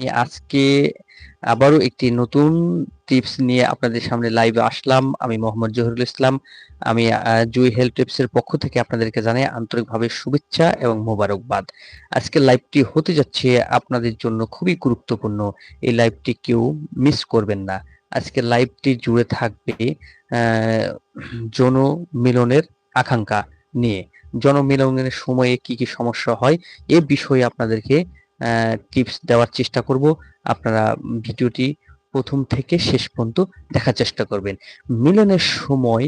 আজকে আবারও একটি নতুন টিপস নিয়ে আপনাদের সামনে লাইভে আসলাম। আমি মোহাম্মদ জহিরুল ইসলাম। আমি জুই হেলথ টিপস এর পক্ষ থেকে আপনাদেরকে জানাই আন্তরিকভাবে শুভেচ্ছা এবং মোবারকবাদ। আজকে লাইভটি হতে যাচ্ছে আপনাদের জন্য খুবই গুরুত্বপূর্ণ। এই লাইভটি কেউ মিস করবেন না। আজকে লাইভটি জুড়ে থাকবে জন মিলনের আকাঙ্ক্ষা নিয়ে। জনমিলনের সময়ে কি কি সমস্যা হয় এ বিষয়ে আপনাদেরকে টিপস দেওয়ার চেষ্টা করব। আপনারা ভিডিওটি প্রথম থেকে শেষ পর্যন্ত দেখার চেষ্টা করবেন। মিলনের সময়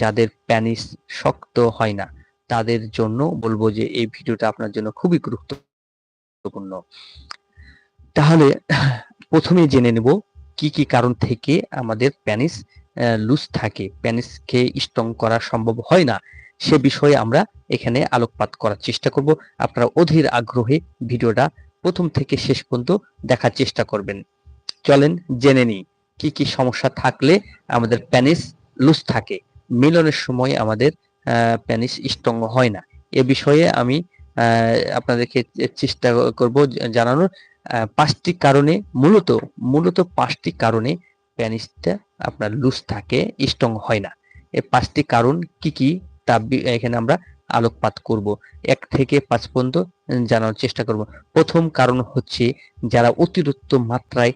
যাদের প্যানিস শক্ত হয় না, তাদের জন্য বলব যে এই ভিডিওটা আপনার জন্য খুবই গুরুত্বপূর্ণ। তাহলে প্রথমে জেনে নেব কি কি কারণ থেকে আমাদের প্যানিস লুজ থাকে। প্যানিসকে স্ট্রং করা সম্ভব হয় না, সে বিষয়ে আমরা এখানে আলোকপাত করার চেষ্টা করব। আপনারা অধীর আগ্রহে ভিডিওটা প্রথম থেকে শেষ পর্যন্ত দেখার চেষ্টা করবেন। চলেন জেনে নিই, কি কি সমস্যা থাকলে আমাদের প্যানিস লুজ থাকে। মিলনের সময় আমাদের প্যানিস স্ট্রং হয় না। এ বিষয়ে আমি আপনাদেরকে চেষ্টা করব জানানোর। পাঁচটি কারণে, মূলত মূলত পাঁচটি কারণে প্যানিসটা আপনার লুজ থাকে স্ট্রং হয় না। এই পাঁচটি কারণ কি কি তা এখানে আমরা আলোকপাত করব। এক থেকে পাঁচ পর্যন্ত জানার চেষ্টা করব। প্রথম কারণ হচ্ছে যারা অতিরিক্ত মাত্রায়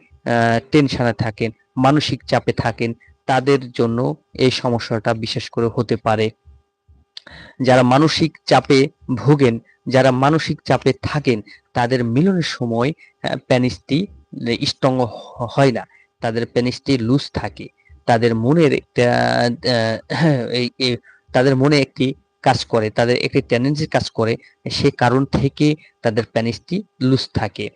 টেনশনে থাকেন, মানসিক চাপে থাকেন, তাদের জন্য এই সমস্যাটা বিশেষ করে হতে পারে। যারা মানসিক চাপে ভোগেন, যারা মানসিক চাপে থাকেন, তাদের মিলনের সময় প্যানিসটি স্ট্রং হয় না। তাদের প্যানিসটি লুজ থাকে। তাদের মনের একটা তাদের মনে একটি কাজ করে, তাদের একটি টেন্ডেন্সি কাজ করে, সে কারণ থেকে তাদের প্যানিসটি লুজ থাকে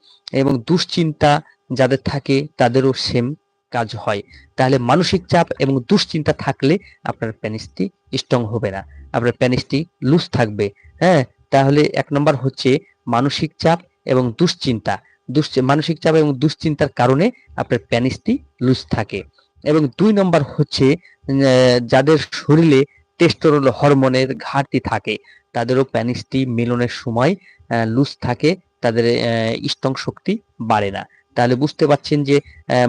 এবং দুশ্চিন্তা যাদের থাকে তাদেরও সেম কাজ হয়। তাহলে মানসিক চাপ এবং দুশ্চিন্তা থাকলে আপনার প্যানিসটি স্ট্রং হবে না, আপনার প্যানিসটি লুজ থাকবে। হ্যাঁ তাহলে এক নম্বর হচ্ছে মানসিক চাপ এবং দুশ্চিন্তা। মানসিক চাপ এবং দুশ্চিন্তার কারণে আপনার প্যানিসটি লুজ থাকে। এবং দুই নম্বর হচ্ছে যাদের শরীরে টেস্টোরল হরমোনের ঘাটতি থাকে। তাদেরও প্যানিসটি মিলনের সময় লুজ থাকে, তাদের স্ট্রং শক্তি বাড়ে না। তাহলে বুঝতে পারছেন যে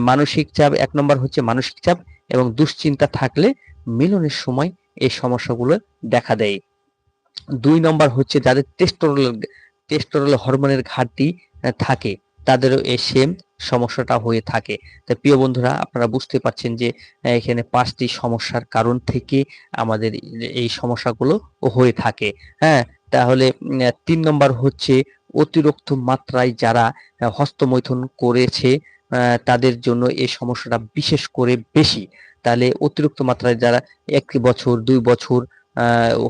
মানসিক চাপ এক নম্বর হচ্ছে মানসিক চাপ এবং দুশ্চিন্তা থাকলে মিলনের সময় এই সমস্যাগুলো দেখা দেয়। দুই নম্বর হচ্ছে যাদের টেস্টোরল টেস্টোরল হরমোনের ঘাটতি থাকে, তাদেরও এই সেম সমস্যাটা হয়ে থাকে। তাই প্রিয় বন্ধুরা, আপনারা বুঝতে পারছেন যে এখানে পাঁচটি সমস্যার কারণ থেকে আমাদের এই সমস্যাগুলো হয়ে থাকে। হ্যাঁ তাহলে তিন নম্বর হচ্ছে অতিরিক্ত মাত্রায় যারা হস্তমৈথুন করেছে তাদের জন্য এই সমস্যাটা বিশেষ করে বেশি। তাহলে অতিরিক্ত মাত্রায় যারা এক বছর, দুই বছর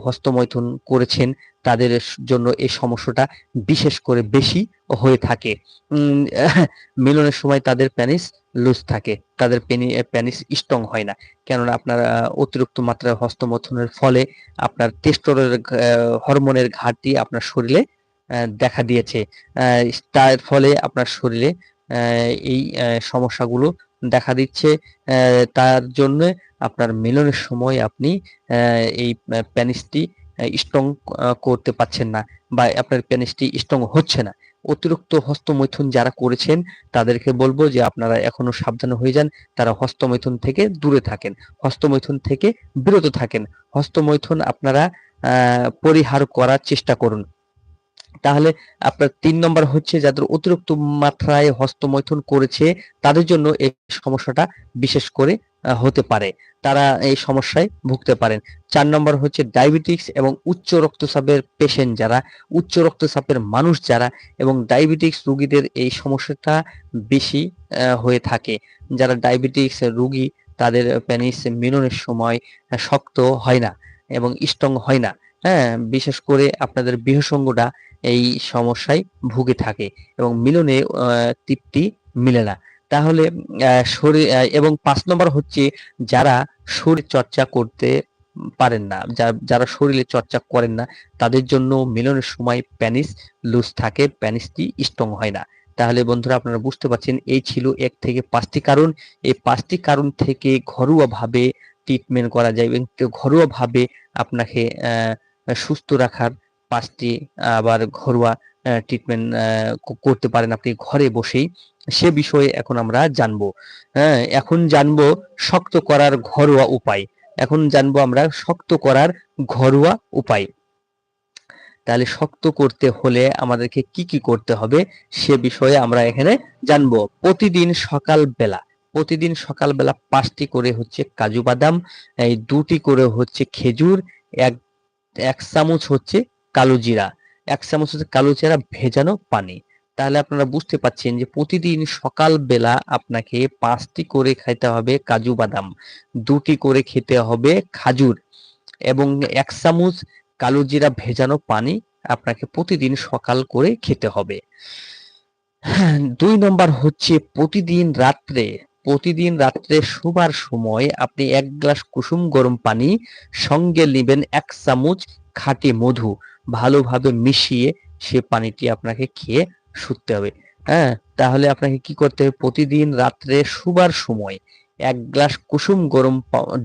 হস্তমৈথুন করেছেন তাদের জন্য এই সমস্যাটা বিশেষ করে বেশি হয়ে থাকে। মিলনের সময় তাদের প্যানিস লুজ থাকে। তাদের প্যানিস স্ট্রং হয় না। কেননা আপনার অতিরিক্ত মাত্রায় হস্তমথনের ফলে আপনার টেস্টোরের হরমোনের ঘাটতি আপনার শরীরে দেখা দিয়েছে। তার ফলে আপনার শরীরে এই সমস্যাগুলো দেখা দিচ্ছে। তার জন্য আপনার মিলনের সময় আপনি এই প্যানিসটি স্ট্রং করতে পারছেন না বা আপনার প্যানিসটি স্ট্রং হচ্ছে না। অতিরিক্ত হস্তমৈথুন যারা করেছেন, তাদেরকে বলব যে আপনারা এখনও সাবধান হয়ে যান, তারা হস্তমৈথুন থেকে দূরে থাকেন। হস্তমৈথুন থেকে বিরত থাকেন। হস্তমৈথুন আপনারা পরিহার করার চেষ্টা করুন। তাহলে আপনার তিন নম্বর হচ্ছে, যাদের অতিরিক্ত মাত্রায় হস্তমৈথুন করেছে, তাদের জন্য এই সমস্যাটা বিশেষ করে হতে পারে। তারা এই সমস্যায় ভুগতে পারেন। চার নম্বর হচ্ছে ডায়াবেটিক্স এবং উচ্চ রক্তচাপের পেশেন্ট যারা, উচ্চ রক্তচাপের মানুষ যারা এবং ডায়াবেটিক্স রোগীদের এই সমস্যাটা বেশি হয়ে থাকে। যারা ডায়াবেটিক্স রোগী, তাদের প্যানিস মিলনের সময় শক্ত হয় না এবং স্ট্রং হয় না। হ্যাঁ বিশেষ করে আপনাদের বৃহসঙ্গটা এই সমস্যায় ভুগে থাকে এবং মিলনে তৃপ্তি মিলে না। তাহলে শরীর এবং পাঁচ নম্বর হচ্ছে যারা শরীর চর্চা করতে পারেন না যারা শরীরে চর্চা করেন না, তাদের জন্য মিলনের সময় প্যানিস লুজ থাকে, প্যানিসটি স্ট্রং হয় না। তাহলে বন্ধুরা আপনারা বুঝতে পারছেন, এই ছিল এক থেকে পাঁচটি কারণ। এই পাঁচটি কারণ থেকে ঘরোয়াভাবে ট্রিটমেন্ট করা যায় এবং ঘরোয়াভাবে আপনাকে সুস্থ রাখার পাঁচটি আবার ঘরোয়া ট্রিটমেন্ট করতে পারেন আপনি ঘরে বসেই। সে বিষয়ে এখন আমরা জানব। হ্যাঁ এখন জানব শক্ত করার ঘরোয়া উপায়। এখন জানব আমরা শক্ত করার ঘরোয়া উপায়। তাহলে শক্ত করতে হলে আমাদেরকে কি কি করতে হবে সে বিষয়ে আমরা এখানে জানব। প্রতিদিন সকাল বেলা প্রতিদিন সকালবেলা পাঁচটি করে হচ্ছে কাজু বাদাম, এই দুটি করে হচ্ছে খেজুর, এক এক চামচ হচ্ছে কালো জিরা। এক চামচ হচ্ছে কালো জিরা ভেজানো পানি। তাহলে আপনারা বুঝতে পাচ্ছেন যে প্রতিদিন সকাল বেলা আপনাকে পাঁচটি করে খাইতে হবে কাজু বাদাম দুটি করে খেতে হবে খাজুর এবং এক চামচ কালো জিরা ভেজানো পানি আপনাকে প্রতিদিন সকাল করে খেতে হবে। হ্যাঁ, দুই নম্বর হচ্ছে প্রতিদিন রাত্রে প্রতিদিন রাত্রে শোবার সময় আপনি এক গ্লাস কুসুম গরম পানি সঙ্গে নেবেন এক চামচ খাঁটি মধু ভালোভাবে মিশিয়ে সে পানিটি আপনাকে খেয়ে শুতে হবে। হ্যাঁ তাহলে আপনাকে কি করতে হবে? প্রতিদিন রাত্রে শুবার সময় এক গ্লাস কুসুম গরম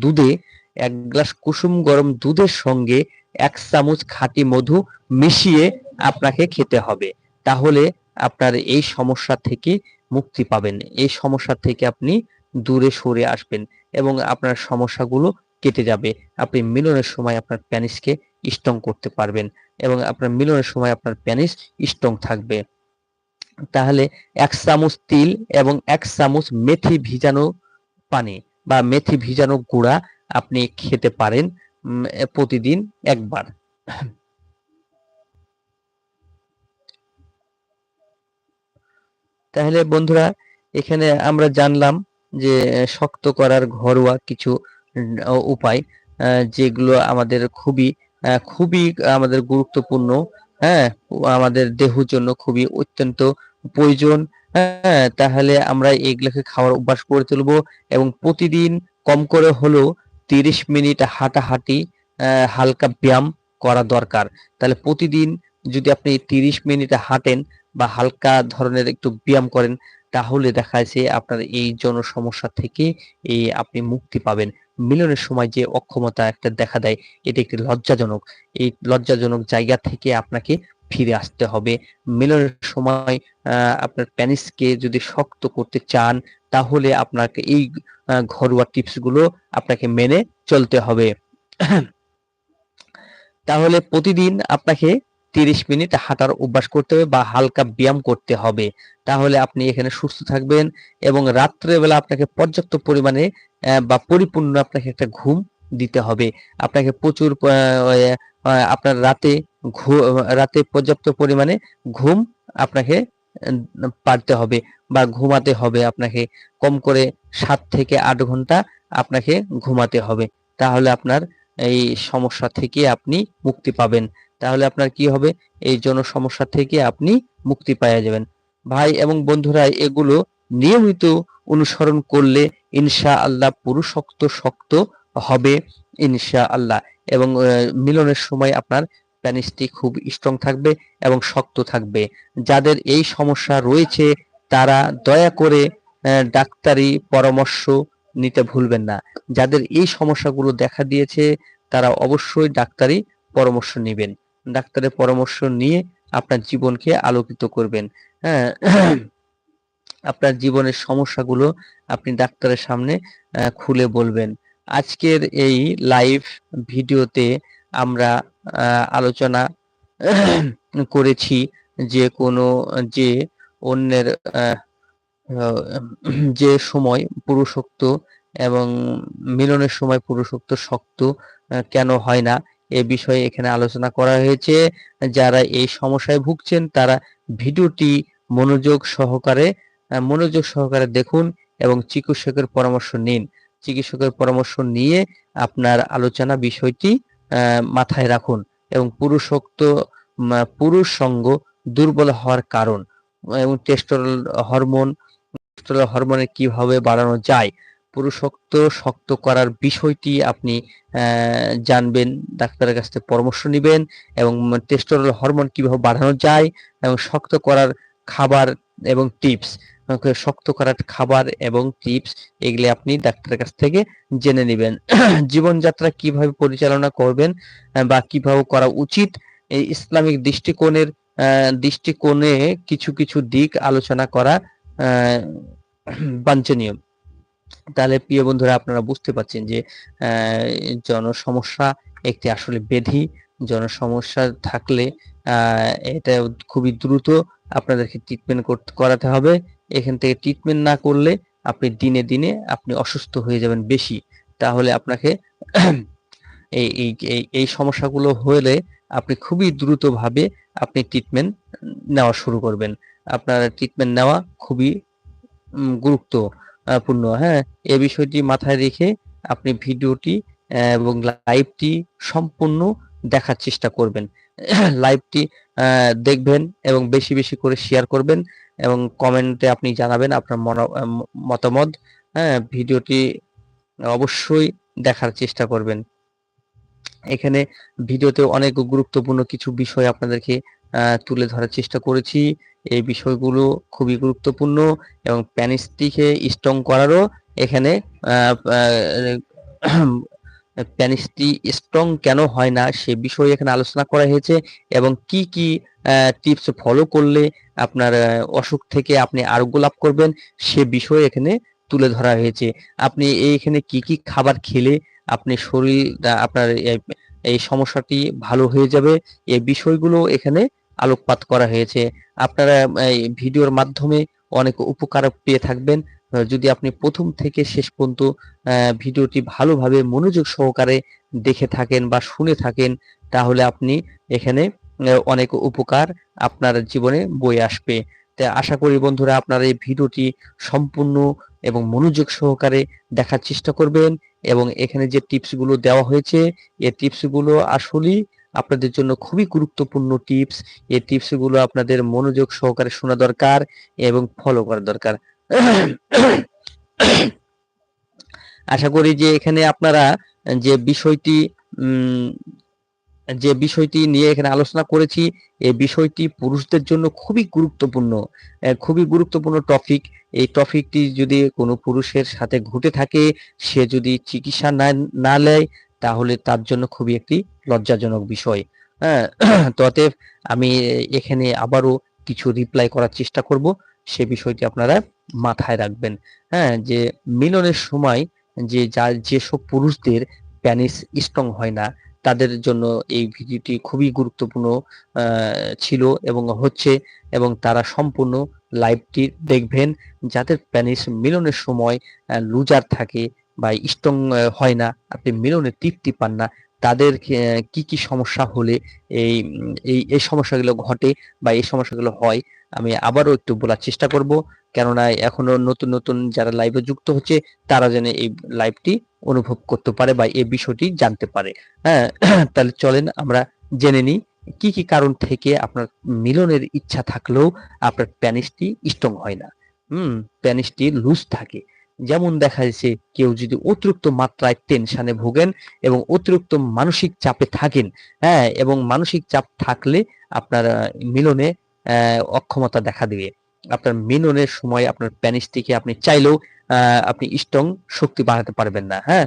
দুধে, এক গ্লাস কুসুম গরম দুধের সঙ্গে এক চামচ খাঁটি মধু মিশিয়ে আপনাকে খেতে হবে। তাহলে আপনার এই সমস্যা থেকে মুক্তি পাবেন। এই সমস্যা থেকে আপনি দূরে সরে আসবেন এবং আপনার সমস্যাগুলো কেটে যাবে। আপনি মিলনের সময় আপনার প্যানিসকে স্ট্রং করতে পারবেন এবং আপনার মিলনের সময় আপনার প্যানিস স্ট্রং থাকবে। তাহলে এক চামচ তিল এবং এক চামচ মেথি ভিজানো পানি বা মেথি ভিজানো গুঁড়া আপনি খেতে পারেন প্রতিদিন একবার। তাহলে বন্ধুরা, এখানে আমরা জানলাম যে শক্ত করার ঘরোয়া কিছু উপায় যেগুলো আমাদের খুবই খুবই আমাদের গুরুত্বপূর্ণ। হ্যাঁ আমাদের দেহের জন্য খুবই অত্যন্ত প্রয়োজন। হ্যাঁ তাহলে আমরা এগুলোকে খাওয়ার অভ্যাস করে তুলবো এবং প্রতিদিন কম করে হলেও তিরিশ মিনিট হাঁটাহাঁটি হালকা ব্যায়াম করা দরকার। তাহলে প্রতিদিন যদি আপনি তিরিশ মিনিট হাঁটেন বা হালকা ধরনের একটু ব্যায়াম করেন, তাহলে দেখা যাচ্ছে আপনার এই জন সমস্যা থেকে এই আপনি মুক্তি পাবেন। মিলনের সময় যে অক্ষমতা একটা দেখা দেয়, এটা একটি লজ্জাজনক। এই লজ্জাজনক জায়গা থেকে আপনাকে ফিরে আসতে হবে। মিলনের সময় আপনার প্যানিসকে যদি শক্ত করতে চান, তাহলে আপনাকে এই ঘরোয়া টিপসগুলো আপনাকে মেনে চলতে হবে। তাহলে প্রতিদিন আপনাকে তিরিশ মিনিট হাঁটার অভ্যাস করতে হবে বা হালকা ব্যায়াম করতে হবে। তাহলে আপনি এখানে সুস্থ থাকবেন এবং রাত্রেবেলা আপনাকে পর্যাপ্ত পরিমাণে বা পরিপূর্ণ আপনাকে একটা ঘুম দিতে হবে। আপনাকে প্রচুর আপনার রাতে রাতে পর্যাপ্ত পরিমাণে ঘুম আপনাকে পারতে হবে বা ঘুমাতে হবে। আপনাকে কম করে সাত থেকে আট ঘণ্টা আপনাকে ঘুমাতে হবে। তাহলে আপনার এই সমস্যা থেকে আপনি মুক্তি পাবেন। তাহলে আপনার কি হবে? এই জন সমস্যা থেকে আপনি মুক্তি পাওয়া যাবেন। ভাই এবং বন্ধুরা, এগুলো নিয়মিত অনুসরণ করলে ইনশা আল্লাহ পুরুষক্ত শক্ত হবে ইনশা আল্লাহ এবং মিলনের সময় আপনার প্যানিসটি খুব স্ট্রং থাকবে এবং শক্ত থাকবে। যাদের এই সমস্যা রয়েছে, তারা দয়া করে ডাক্তারি পরামর্শ নিতে ভুলবেন না। যাদের এই সমস্যাগুলো দেখা দিয়েছে, তারা অবশ্যই ডাক্তারি পরামর্শ নেবেন। ডাক্তারের পরামর্শ নিয়ে আপনার জীবনকে আলোকিত করবেন। হ্যাঁ আপনার জীবনের সমস্যাগুলো আপনি ডাক্তারের সামনে খুলে বলবেন। আজকের এই লাইভ ভিডিওতে আমরা আলোচনা করেছি যে কোনো, যে অন্যের যে সময় পুরুষোক্ত এবং মিলনের সময় পুরুষোক্ত শক্ত কেন হয় না, এ বিষয়ে এখানে আলোচনা করা হয়েছে। যারা এই সমস্যায় ভুগছেন, তারা ভিডিওটি মনোযোগ সহকারে মনোযোগ সহকারে দেখুন এবং চিকিৎসকের পরামর্শ নিন। চিকিৎসকের পরামর্শ নিয়ে আপনার আলোচনা বিষয়টি মাথায় রাখুন এবং পুরুষোক্ত পুরুষ সঙ্গ দুর্বল হওয়ার কারণ এবং টেস্টোরল হরমোন হরমোনে কীভাবে বাড়ানো যায় পুরুষত্ব শক্ত করার বিষয়টি আপনি জানবেন, ডাক্তারের কাছ থেকে পরামর্শ নেবেন এবং টেস্টোরল হরমোন কীভাবে বাড়ানো যায় এবং শক্ত করার খাবার এবং টিপস শক্ত করার খাবার এবং টিপস এগুলি আপনি ডাক্তারের কাছ থেকে জেনে নেবেন। জীবনযাত্রা কীভাবে পরিচালনা করবেন বা কীভাবে করা উচিত, এই ইসলামিক দৃষ্টিকোণের দৃষ্টিকোণে কিছু কিছু দিক আলোচনা করা বাঞ্ছনীয়। তাহলে প্রিয় বন্ধুরা, আপনারা বুঝতে পারছেন যে জনসমস্যা একটি আসলে ব্যাধি জনসমস্যা থাকলে এটা খুবই দ্রুত আপনাদেরকে ট্রিটমেন্ট করাতে হবে। এখান থেকে ট্রিটমেন্ট না করলে আপনি দিনে দিনে আপনি অসুস্থ হয়ে যাবেন বেশি। তাহলে আপনাকে এই এই সমস্যাগুলো হলে আপনি খুবই দ্রুতভাবে আপনি ট্রিটমেন্ট নেওয়া শুরু করবেন। আপনার ট্রিটমেন্ট নেওয়া খুবই গুরুত্বপূর্ণ। হ্যাঁ এই বিষয়টি মাথায় রেখে আপনি ভিডিওটি এবং লাইভটি সম্পূর্ণ দেখার চেষ্টা করবেন। লাইভটি দেখবেন এবং বেশি বেশি করে শেয়ার করবেন এবং কমেন্টে আপনি জানাবেন আপনার মতামত। হ্যাঁ ভিডিওটি অবশ্যই দেখার চেষ্টা করবেন। এখানে ভিডিওতে অনেক গুরুত্বপূর্ণ কিছু বিষয় আপনাদেরকে তুলে ধরার চেষ্টা করেছি। এই বিষয়গুলো খুবই গুরুত্বপূর্ণ এবং প্যানিসটিকে স্ট্রং করারও এখানে প্যানিসটি স্ট্রং কেন হয় না সে বিষয়ে এখানে আলোচনা করা হয়েছে এবং কি কি টিপস ফলো করলে আপনার অসুখ থেকে আপনি আরোগ্য লাভ করবেন সে বিষয়ে এখানে তুলে ধরা হয়েছে। আপনি এইখানে কি কি খাবার খেলে আপনি শরীর আপনার এই- সমস্যাটি ভালো হয়ে যাবে এই বিষয়গুলো এখানে আলোকপাত করা হয়েছে। আপনারা এই ভিডিওর মাধ্যমে অনেক উপকার পেয়ে থাকবেন। যদি আপনি প্রথম থেকে শেষ পর্যন্ত ভিডিওটি ভালোভাবে মনোযোগ সহকারে দেখে থাকেন বা শুনে থাকেন, তাহলে আপনি এখানে অনেক উপকার আপনার জীবনে বয়ে আসবে। তাই আশা করি বন্ধুরা আপনারা এই ভিডিওটি সম্পূর্ণ এবং মনোযোগ সহকারে দেখার চেষ্টা করবেন এবং এখানে যে টিপসগুলো দেওয়া হয়েছে এই টিপসগুলো আসলেই আপনাদের জন্য খুবই গুরুত্বপূর্ণ টিপস। এই টিপসগুলো আপনাদের মনোযোগ সহকারে শোনা দরকার এবং ফলো করা দরকার। আশা করি যে এখানে আপনারা যে বিষয়টি যে বিষয়টি নিয়ে এখানে আলোচনা করেছি এই বিষয়টি পুরুষদের জন্য খুবই গুরুত্বপূর্ণ খুবই গুরুত্বপূর্ণ টপিক এই টপিকটি যদি কোনো পুরুষের সাথে ঘটে থাকে, সে যদি চিকিৎসা না না নেয়, তাহলে তার জন্য খুবই একটি লজ্জাজনক বিষয়। হ্যাঁ তো অতএব আমি এখানে আবারও কিছু রিপ্লাই করার চেষ্টা করব। সে বিষয়টি আপনারা মাথায় রাখবেন। হ্যাঁ যে মিলনের সময় যে যা, যেসব পুরুষদের প্যানিস স্ট্রং হয় না, তাদের জন্য এই ভিডিওটি খুবই গুরুত্বপূর্ণ ছিল এবং হচ্ছে এবং তারা সম্পূর্ণ লাইভটি দেখবেন যাদের প্যানিস মিলনের সময় লুজার থাকে বা স্ট্রং হয় না, আপনি মিলনে তৃপ্তি পান না, তাদের কি কি সমস্যা হলে এই এই সমস্যাগুলো ঘটে বা এই সমস্যাগুলো হয় আমি আবারও একটু বলার চেষ্টা করব। কেননা এখনও নতুন নতুন যারা লাইভে যুক্ত হচ্ছে, তারা যেন এই লাইভটি অনুভব করতে পারে বা এই বিষয়টি জানতে পারে। হ্যাঁ তাহলে চলেন আমরা জেনে নিই, কি কি কারণ থেকে আপনার মিলনের ইচ্ছা থাকলেও আপনার প্যানিসটি স্ট্রং হয় না। হুম প্যানিসটি লুজ থাকে। যেমন দেখা যাচ্ছে, কেউ যদি অতিরিক্ত মাত্রায় টেনশনে ভোগেন এবং অতিরিক্ত মানসিক চাপে থাকেন হ্যাঁ এবং মানসিক চাপ থাকলে আপনার মিলনে অক্ষমতা দেখা দিবে। আপনার মিননের সময় আপনার প্যানিসটিকে আপনি চাইলেও আপনি স্ট্রং শক্তি বাড়াতে পারবেন না হ্যাঁ?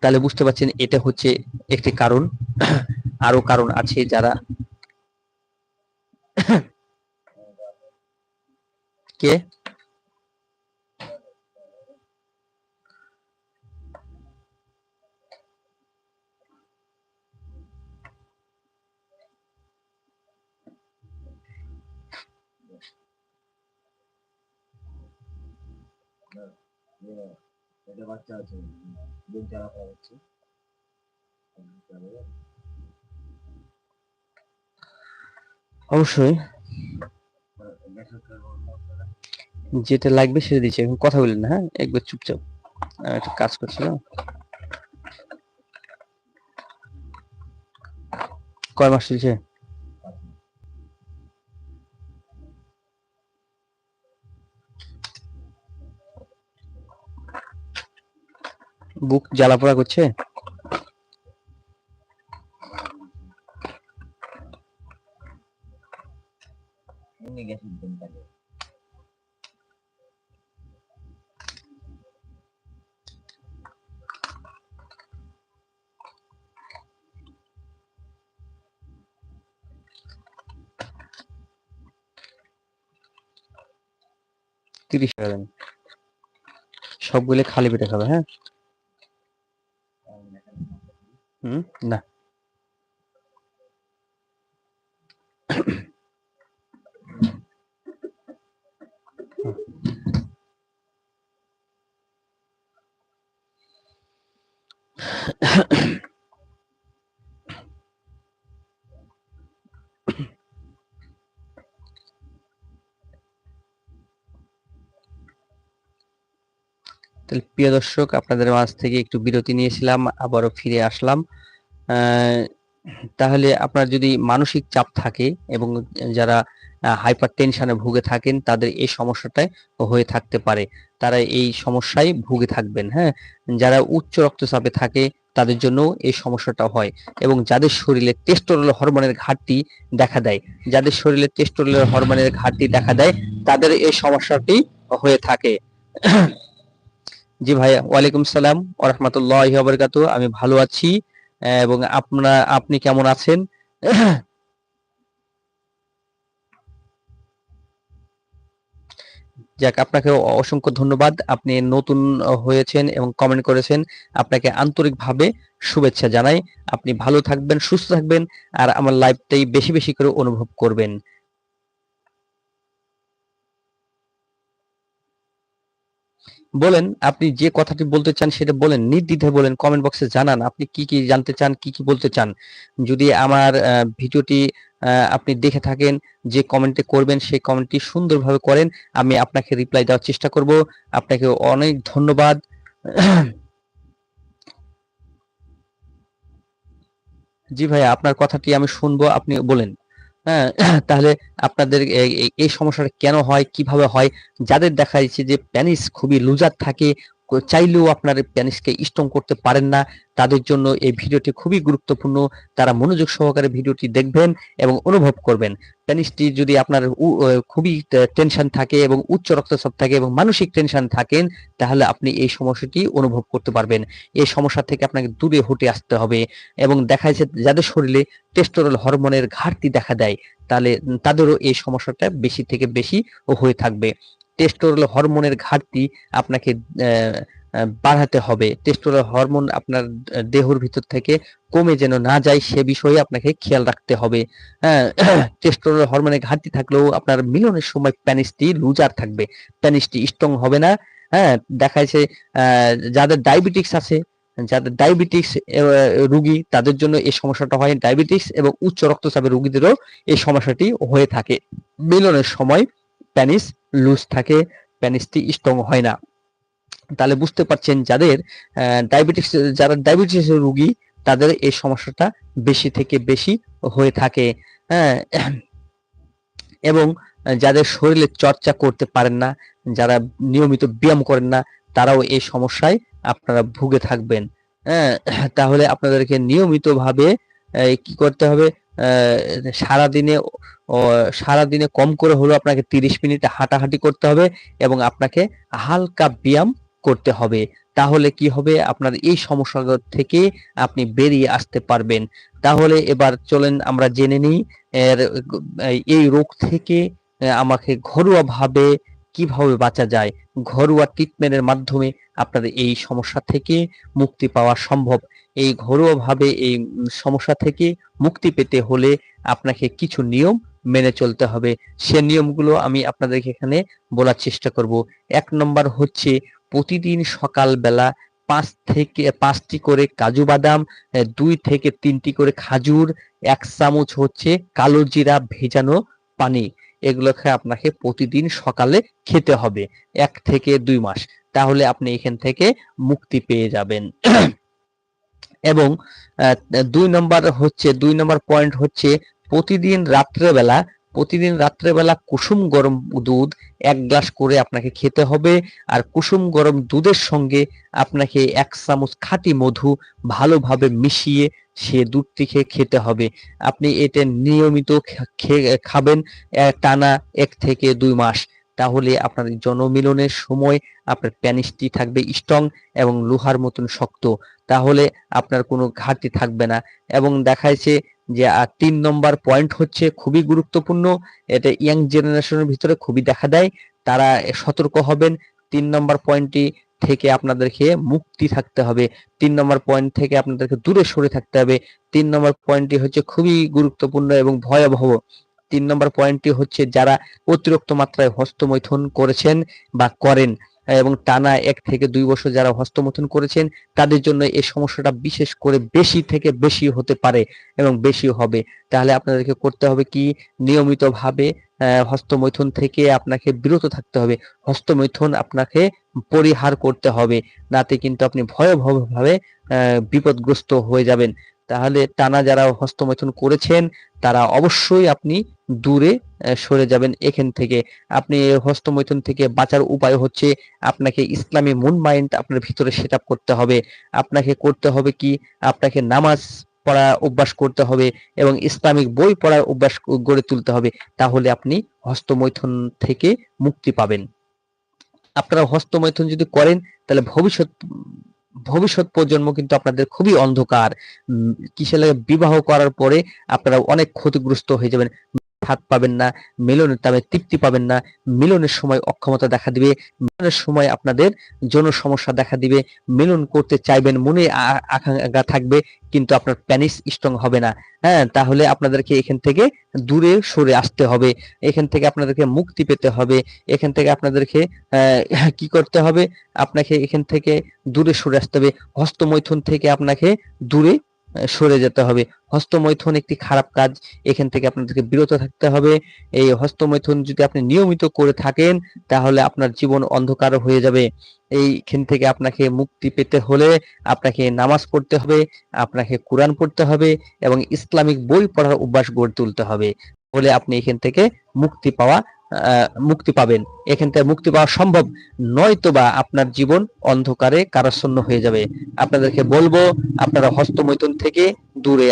তাহলে বুঝতে পারছেন এটা হচ্ছে একটি কারণ। আরও কারণ আছে যারা কে? এটা বাচ্চা আছে দিন চালা করা হচ্ছে। অবশ্যই। যেটা লাগবে সেটা দিচ্ছে, এখন কথা বলেন হ্যাঁ? একবার চুপচাপ। আমি একটা কাজ করছিলাম। কয় মাস চলছে? বুক জ্বালাপোড়া করছে? তিরিশ টাকা দেন। সবগুলো খালি পেটে খাবে হ্যাঁ? হুম না তাহলে প্রিয় দর্শক, আপনাদের মাঝ থেকে একটু বিরতি নিয়েছিলাম, আবারও ফিরে আসলাম। তাহলে আপনার যদি মানসিক চাপ থাকে এবং যারা হাইপার টেনশনে ভুগে থাকেন, তাদের এই সমস্যাটাই হয়ে থাকতে পারে। তারা এই সমস্যায় ভুগে থাকবেন হ্যাঁ? যারা উচ্চ রক্তচাপে থাকে, তাদের জন্য এই সমস্যাটা হয় এবং যাদের শরীরে টেস্টোরল হরমোনের ঘাটতি দেখা দেয়, যাদের শরীরে টেস্টোরল হরমোনের ঘাটতি দেখা দেয়, তাদের এই সমস্যাটি হয়ে থাকে। জি ভাইয়া, ওয়ালাইকুম সালাম ওরহমতুল্লাহ বরকাত আমি ভালো আছি এবং আপনার আপনি কেমন আছেন? যাক, আপনাকে অসংখ্য ধন্যবাদ। আপনি নতুন হয়েছেন এবং কমেন্ট করেছেন। আপনাকে আন্তরিকভাবে শুভেচ্ছা জানাই। আপনি ভালো থাকবেন, সুস্থ থাকবেন, আর আমার লাইফটাই বেশি বেশি করে অনুভব করবেন। বলেন, আপনি যে কথাটি বলতে চান সেটা বলেন, নির্দ্বিধায় বলেন কমেন্ট বক্সে জানান, আপনি কি কি জানতে চান, কি কি বলতে চান। যদি আমার ভিডিওটি আপনি দেখে থাকেন, যে কমেন্টে করবেন, সেই কমেন্টটি সুন্দরভাবে করেন, আমি আপনাকে রিপ্লাই দেওয়ার চেষ্টা করব। আপনাকে অনেক ধন্যবাদ। জি ভাই আপনার কথাটি আমি শুনব, আপনি বলেন। তাহলে আপনাদের এই- সমস্যাটা কেন হয়? কীভাবে হয়? যাদের দেখা যাচ্ছে যে প্যানিস খুবই লুজার থাকে চাইলেও আপনার প্যানিসকে স্ট্রং করতে পারেন না। তাদের জন্য এই ভিডিওটি খুবই গুরুত্বপূর্ণ। তারা মনোযোগ সহকারে ভিডিওটি দেখবেন এবং অনুভব করবেন। প্যানিসটি যদি আপনার খুবই টেনশন থাকে এবং উচ্চ রক্তচাপ থাকে এবং মানসিক টেনশন থাকেন, তাহলে আপনি এই সমস্যাটি অনুভব করতে পারবেন। এই সমস্যা থেকে আপনাকে দূরে হটে আসতে হবে এবং দেখা যাচ্ছে যাদের শরীরে টেস্টোরল হরমোনের ঘাটতি দেখা দেয় তাহলে তাদেরও এই সমস্যাটা বেশি থেকে বেশি হয়ে থাকবে। টেস্টোরল হরমোনের ঘাটতি আপনাকে বাড়াতে হবে। টেস্টোরল হরমোন আপনার দেহর ভিতর থেকে কমে যেন না যায় সে বিষয়ে আপনাকে খেয়াল রাখতে হবে। হ্যাঁ টেস্টোরল হরমোনের ঘাটতি থাকলেও আপনার মিলনের সময় প্যানিসটি লুজার থাকবে। প্যানিসটি স্ট্রং হবে না। হ্যাঁ দেখা যাচ্ছে যাদের ডায়াবেটিক্স আছে, যাদের ডায়াবেটিক্স রোগী, তাদের জন্য এই সমস্যাটা হয় ডায়াবেটিক্স এবং উচ্চ রক্তচাপের রোগীদেরও এই সমস্যাটি হয়ে থাকে। মিলনের সময় প্যানিস লুজ থাকে প্যানিসটি স্ট্রং হয় না। তাহলে বুঝতে পারছেন যাদের ডায়াবেটিক্স যারা ডায়াবেটিস রোগী, তাদের এই সমস্যাটা বেশি থেকে বেশি হয়ে থাকে। হ্যাঁ এবং যাদের শরীরে চর্চা করতে পারেন না, যারা নিয়মিত ব্যায়াম করেন না, তারাও এই সমস্যায় আপনারা ভুগে থাকবেন। হ্যাঁ তাহলে আপনাদেরকে নিয়মিতভাবে কি করতে হবে? সারা দিনে কম করে হলেও আপনাকে তিরিশ মিনিট হাঁটাহাঁটি করতে হবে এবং আপনাকে হালকা ব্যায়াম করতে হবে। তাহলে কি হবে? আপনার এই সমস্যা থেকে আপনি বেরিয়ে আসতে পারবেন। তাহলে এবার চলেন আমরা জেনে নিই, এর, এই রোগ থেকে আমাকে ঘরোয়া ভাবে কীভাবে বাঁচা যায়, ঘরোয়া ট্রিটমেন্টের মাধ্যমে আপনাদের এই সমস্যা থেকে মুক্তি পাওয়া সম্ভব? এই ঘরোয়া ভাবে এই সমস্যা থেকে মুক্তি পেতে হলে আপনাকে কিছু নিয়ম মেনে চলতে হবে। সে নিয়মগুলো আমি আপনাদেরকে এখানে বলার চেষ্টা করব। এক নম্বর হচ্ছে প্রতিদিন সকালবেলা পাঁচ থেকে, পাঁচটি করে কাজু বাদাম, দুই থেকে তিনটি করে খাজুর, এক চামচ হচ্ছে কালো জিরা ভেজানো পানি। এগুলোকে আপনাকে প্রতিদিন সকালে খেতে হবে এক থেকে দুই মাস। তাহলে আপনি এখান থেকে মুক্তি পেয়ে যাবেন। এবং দুই নম্বর হচ্ছে, দুই নম্বর পয়েন্ট হচ্ছে, প্রতিদিন রাত্রেবেলা প্রতিদিন রাত্রেবেলা কুসুম গরম দুধ এক গ্লাস করে আপনাকে খেতে হবে। আর কুসুম গরম দুধের সঙ্গে আপনাকে এক চামচ খাঁটি মধু ভালোভাবে মিশিয়ে সে দুধটিকে খেতে হবে। আপনি এটা নিয়মিত খাবেন টানা এক থেকে দুই মাস। তাহলে আপনার জনমিলনের সময় আপনার প্যানিসটি থাকবে স্ট্রং এবং লোহার মতন শক্ত। তাহলে আপনার কোনো ঘাটতি থাকবে না। এবং দেখাইছে যে তিন নম্বর পয়েন্ট হচ্ছে খুবই গুরুত্বপূর্ণ। এটা ইয়াং জেনারেশনের ভিতরে খুবই দেখা দেয়। তারা সতর্ক হবেন। তিন নম্বর পয়েন্টটি থেকে আপনাদেরকে মুক্তি থাকতে হবে। তিন নম্বর পয়েন্ট থেকে আপনাদেরকে দূরে সরে থাকতে হবে। তিন নম্বর পয়েন্টটি হচ্ছে খুবই গুরুত্বপূর্ণ এবং ভয়াবহ। তিন নম্বর পয়েন্টটি হচ্ছে যারা অতিরিক্ত মাত্রায় হস্তমৈথুন করেছেন বা করেন। এবং টানা এক থেকে দুই বছর যারা হস্তমৈথুন করেছেন, তাদের জন্য এই সমস্যাটা বিশেষ করে বেশি থেকে বেশি হতে পারে এবং বেশি হবে। তাহলে আপনাদেরকে করতে হবে কি? নিয়মিতভাবে হস্তমৈথুন থেকে আপনাকে বিরত থাকতে হবে। হস্তমৈথুন আপনাকে পরিহার করতে হবে। নাতে কিন্তু আপনি ভয়াবহভাবে বিপদগ্রস্ত হয়ে যাবেন। তাহলে টানা যারা হস্তমৈথুন করেছেন, তারা অবশ্যই আপনি দূরে সরে যাবেন এখান থেকে। আপনি হস্তমৈথুন থেকে বাঁচার উপায় হচ্ছে আপনাকে ইসলামী মুন মাইন্ড আপনার ভিতরে সেট করতে হবে। আপনাকে করতে হবে কি? আপনাকে নামাজ পড়া অভ্যাস করতে হবে এবং ইসলামিক বই পড়ার অভ্যাস গড়ে তুলতে হবে। তাহলে আপনি হস্তমৈথুন থেকে মুক্তি পাবেন। আপনারা হস্তমৈথুন যদি করেন, তাহলে ভবিষ্যৎ ভবিষ্যৎ প্রজন্ম কিন্তু আপনাদের খুবই অন্ধকার। কিসে লাগে? বিবাহ করার পরে আপনারা অনেক ক্ষতিগ্রস্ত হয়ে যাবেন। হাত পাবেন না, মিলনের দামে তৃপ্তি পাবেন না, মিলনের সময় অক্ষমতা দেখা দিবে, মিলনের সময় আপনাদের যৌন সমস্যা দেখা দিবে, মিলন করতে চাইবেন, মনে আকাঙ্ক্ষা থাকবে, কিন্তু আপনার প্যানিস স্ট্রং হবে না। হ্যাঁ তাহলে আপনাদেরকে এখান থেকে দূরে সরে আসতে হবে, এখান থেকে আপনাদেরকে মুক্তি পেতে হবে, এখান থেকে আপনাদেরকে কি করতে হবে? আপনাকে এখান থেকে দূরে সরে আসতে হবে, হস্তমৈথুন থেকে আপনাকে দূরে সরে যেতে হবে। হস্তমৈথুন একটি খারাপ কাজ। এখান থেকে আপনাদেরকে বিরত থাকতে হবে। এই হস্তমৈথুন যদি আপনি নিয়মিত করে থাকেন, তাহলে আপনার জীবন অন্ধকার হয়ে যাবে। এইখান থেকে আপনাকে মুক্তি পেতে হলে আপনাকে নামাজ পড়তে হবে, আপনাকে কোরআন পড়তে হবে এবং ইসলামিক বই পড়ার অভ্যাস গড়ে তুলতে হবে। বলে আপনি এখান থেকে মুক্তি পাওয়া মুক্তি পাবেন। এখান থেকে মুক্তি পাওয়া সম্ভব নয়তোবা আপনার জীবন অন্ধকারে কারাচ্ছন্ন হয়ে যাবে। আপনাদেরকে বলব, আপনারা হস্তমৈথুন থেকে দূরে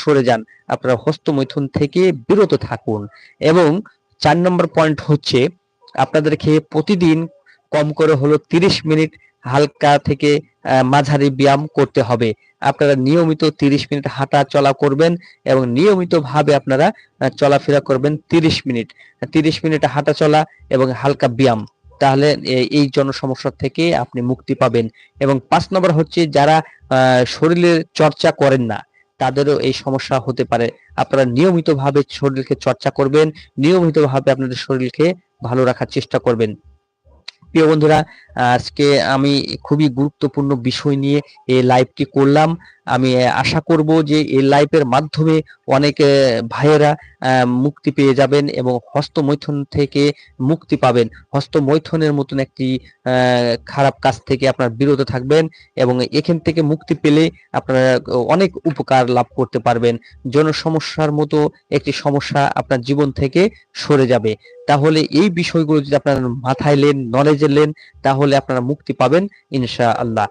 সরে যান। আপনারা হস্তমৈথুন থেকে বিরত থাকুন। এবং চার নম্বর পয়েন্ট হচ্ছে, আপনাদেরকে প্রতিদিন কম করে হলো তিরিশ মিনিট হালকা থেকে মাঝারি ব্যায়াম করতে হবে। আপনারা নিয়মিত তিরিশ মিনিট হাঁটা চলা করবেন এবং নিয়মিত ভাবে আপনারা চলাফেরা করবেন তিরিশ মিনিট। তিরিশ মিনিট হাঁটা চলা এবং হালকা ব্যায়াম, তাহলে এই জনসমস্যা থেকে আপনি মুক্তি পাবেন। এবং পাঁচ নম্বর হচ্ছে যারা শরীরের চর্চা করেন না, তাদেরও এই সমস্যা হতে পারে। আপনারা নিয়মিতভাবে শরীরকে চর্চা করবেন, নিয়মিতভাবে আপনাদের শরীরকে ভালো রাখার চেষ্টা করবেন। প্রিয় বন্ধুরা আজকে আমি খুবই গুরুত্বপূর্ণ বিষয় নিয়ে এই লাইভটি করলাম। আমি আশা করব যে এই লাইভের মাধ্যমে অনেক ভাইয়েরা মুক্তি পেয়ে যাবেন এবং হস্তমৈথুন থেকে মুক্তি পাবেন। হস্তমৈথুনের মতন একটি খারাপ কাজ থেকে আপনার বিরত থাকবেন এবং এখান থেকে মুক্তি পেলে আপনারা অনেক উপকার লাভ করতে পারবেন। যৌন সমস্যার মতো একটি সমস্যা আপনার জীবন থেকে সরে যাবে। তাহলে এই বিষয়গুলো যদি আপনার মাথায় লেন নলেজে লেন, তাহলে আপনারা মুক্তি পাবেন ইনশা আল্লাহ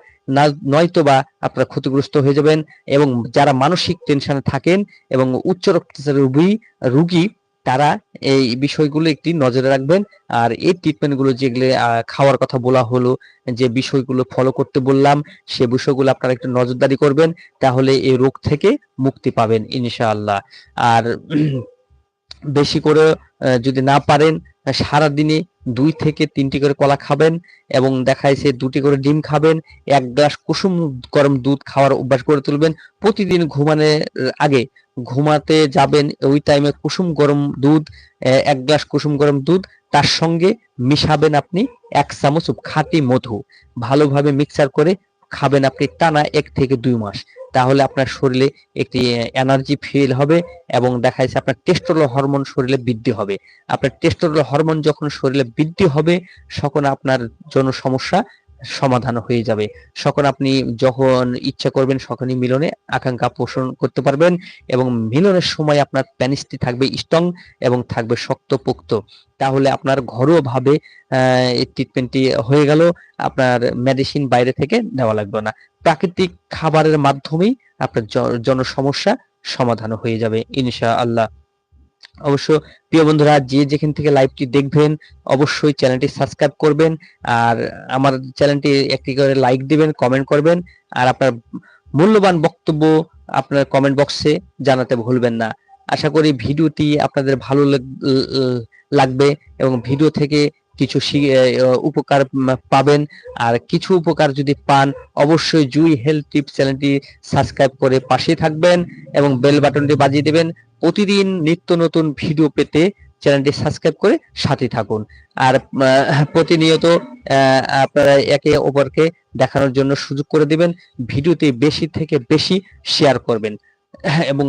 নয়তো বা আপনারা ক্ষতিগ্রস্ত হয়ে যাবেন এবং যারা মানসিক টেনশনে থাকেন এবং উচ্চ রক্তচাপের রোগী রুগী তারা এই বিষয়গুলো একটি নজরে রাখবেন। আর এই ট্রিটমেন্টগুলো যেগুলো খাওয়ার কথা বলা হলো, যে বিষয়গুলো ফলো করতে বললাম, সে বিষয়গুলো আপনারা একটু নজরদারি করবেন, তাহলে এই রোগ থেকে মুক্তি পাবেন ইনশাআল্লাহ। আর বেশি করে যদি না পারেন সারা দিনে দুই থেকে তিনটি করে কলা খাবেন এবং দেখাইছে দুটি করে ডিম খাবেন, এক গ্লাস কুসুম গরম দুধ খাওয়ার অভ্যাস করে তুলবেন। প্রতিদিন ঘুমানোর আগে ঘুমাতে যাবেন ওই টাইমে কুসুম গরম দুধ এক গ্লাস কুসুম গরম দুধ, তার সঙ্গে মিশাবেন আপনি এক চামচ খাঁটি মধু। ভালোভাবে মিক্সার করে খাবেন আপনি টানা এক থেকে দুই মাস। তাহলে আপনার শরীরে একটি এনার্জি ফিল হবে এবং দেখা যাচ্ছে আপনার টেস্টোরল হরমোন শরীরে বৃদ্ধি হবে। আপনার টেস্টোরল হরমোন যখন শরীরে বৃদ্ধি হবে তখন আপনার জন্য সমস্যা সমাধান হয়ে যাবে। তখন আপনি যখন ইচ্ছা করবেন তখনই মিলনে আকাঙ্ক্ষা পোষণ করতে পারবেন এবং মিলনের সময় আপনার প্যানিসটি থাকবে স্ট্রং এবং থাকবে শক্তপোক্ত। তাহলে আপনার ঘরোয়া ভাবে এই ট্রিটমেন্টটি হয়ে গেল। আপনার মেডিসিন বাইরে থেকে নেওয়া লাগবে না। প্রাকৃতিক খাবারের মাধ্যমেই আপনার জ- জন সমস্যা সমাধান হয়ে যাবে ইনশা আল্লাহ অবশ্য প্রিয় বন্ধুরা, যে যেখান থেকে লাইভটি দেখবেন, অবশ্যই চ্যানেলটি সাবস্ক্রাইব করবেন আর আমার চ্যানেলটি একটি করে লাইক দিবেন কমেন্ট করবেন আর আপনার মূল্যবান বক্তব্য আপনার কমেন্ট বক্সে জানাতে ভুলবেন না। আশা করি ভিডিওটি আপনাদের ভালো লাগ- লাগবে এবং ভিডিও থেকে কিছু উপকার পাবেন। আর কিছু উপকার যদি পান, অবশ্যই জুই হেলথ টিপস চ্যানেলটি সাবস্ক্রাইব করে পাশে থাকবেন এবং বেল বাটনটি বাজিয়ে দেবেন। প্রতিদিন নিত্য নতুন ভিডিও পেতে চ্যানেলটি সাবস্ক্রাইব করে সাথে থাকুন। আর প্রতিনিয়ত আপনারা একে অপরকে দেখানোর জন্য সুযোগ করে দিবেন। ভিডিওতে বেশি থেকে বেশি শেয়ার করবেন। এবং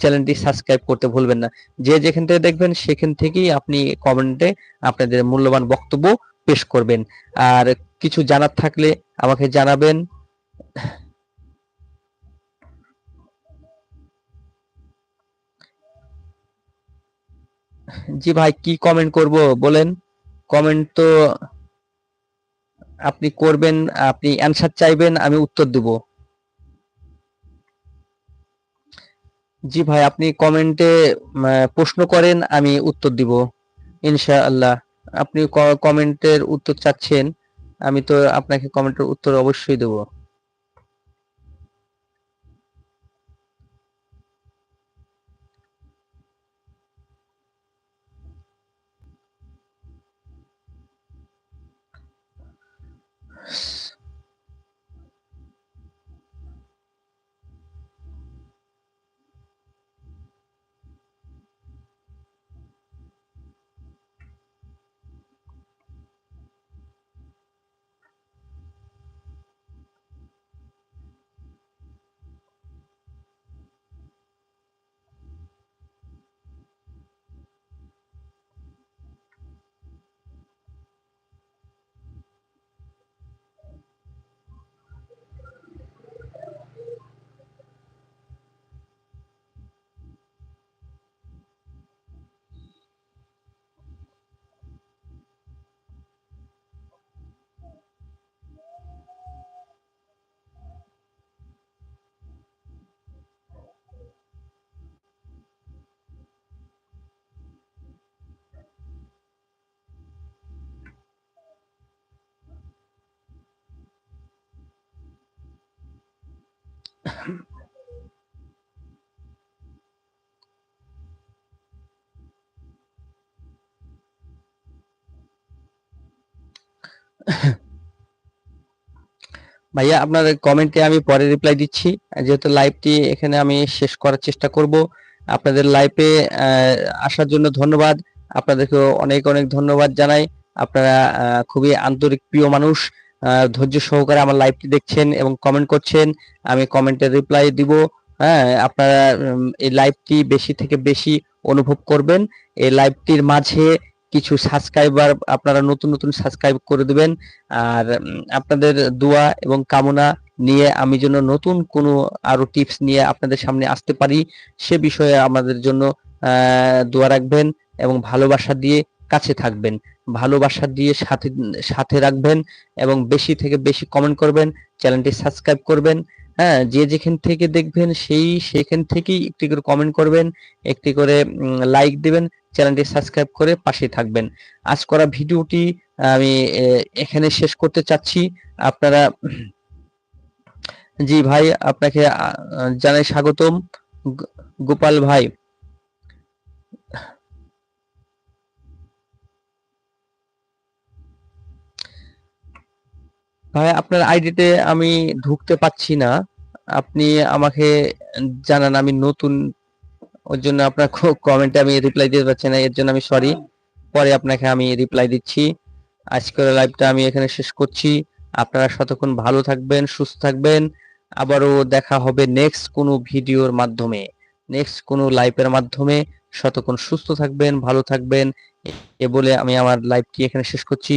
চ্যানেলটি সাবস্ক্রাইব করতে ভুলবেন না। যে যেখান থেকে দেখবেন, সেখান থেকেই আপনি কমেন্টে আপনাদের মূল্যবান বক্তব্য পেশ করবেন। আর কিছু জানার থাকলে আমাকে জানাবেন। জি ভাই, কি কমেন্ট করব বলেন? কমেন্ট তো আপনি করবেন, আপনি অ্যানসার চাইবেন, আমি উত্তর দেব। জি ভাই, আপনি কমেন্টে প্রশ্ন করেন, আমি উত্তর দিব, ইনশাআল্লাহ। আপনি কমেন্টের উত্তর চাচ্ছেন, আমি তো আপনাকে কমেন্টের উত্তর অবশ্যই দেব। ভাইয়া, আপনার কমেন্টে আমি পরে রিপ্লাই দিচ্ছি। যেহেতু লাইভটি এখানে আমি শেষ করার চেষ্টা করব। আপনাদের লাইভে আসার জন্য ধন্যবাদ। আপনাদেরকে অনেক অনেক ধন্যবাদ জানাই। আপনারা খুবই আন্তরিক, প্রিয় মানুষ। ধৈর্য সহকারে আমার লাইভটি দেখছেন এবং কমেন্ট করছেন, আমি কমেন্টের রিপ্লাই দিব। হ্যাঁ আপনারা এই লাইভটি বেশি থেকে বেশি অনুভব করবেন। এই লাইভটির মাঝে কিছু সাবস্ক্রাইবার আপনারা নতুন নতুন সাবস্ক্রাইব করে দিবেন। আর আপনাদের দোয়া এবং কামনা নিয়ে আমি যেন নতুন কোনো আরও টিপস নিয়ে আপনাদের সামনে আসতে পারি, সে বিষয়ে আমাদের জন্য দোয়া রাখবেন এবং ভালোবাসা দিয়ে কাছে থাকবেন, ভালোবাসা দিয়ে সাথে সাথে রাখবেন এবং বেশি থেকে বেশি কমেন্ট করবেন চ্যানেলটি সাবস্ক্রাইব করবেন হ্যাঁ যে যেখান থেকে দেখবেন সেই সেখান থেকেই একটি করে কমেন্ট করবেন, একটি করে লাইক দিবেন চ্যানেলটি সাবস্ক্রাইব করে পাশে থাকবেন। আজ করা ভিডিওটি আমি এখানে শেষ করতে চাচ্ছি। আপনারা, জি ভাই, আপনাকে জানাই স্বাগতম। গোপাল ভাই ভাই, আপনার আইডিতে আমি ঢুকতে পাচ্ছি না। আপনি আমাকে জানান, আমি নতুন, ওর জন্য আপনার কমেন্টে আমি রিপ্লাই দিতে পারছি না, এর জন্য আমি সরি পরে আপনাকে আমি রিপ্লাই দিচ্ছি। আজকের লাইভটা আমি এখানে শেষ করছি। আপনারা ততক্ষণ ভালো থাকবেন, সুস্থ থাকবেন। আবারও দেখা হবে নেক্সট কোনো ভিডিওর মাধ্যমে। নেক্সট কোনো লাইভের মাধ্যমে। ততক্ষণ সুস্থ থাকবেন, ভালো থাকবেন। এ বলে আমি আমার লাইভটি এখানে শেষ করছি।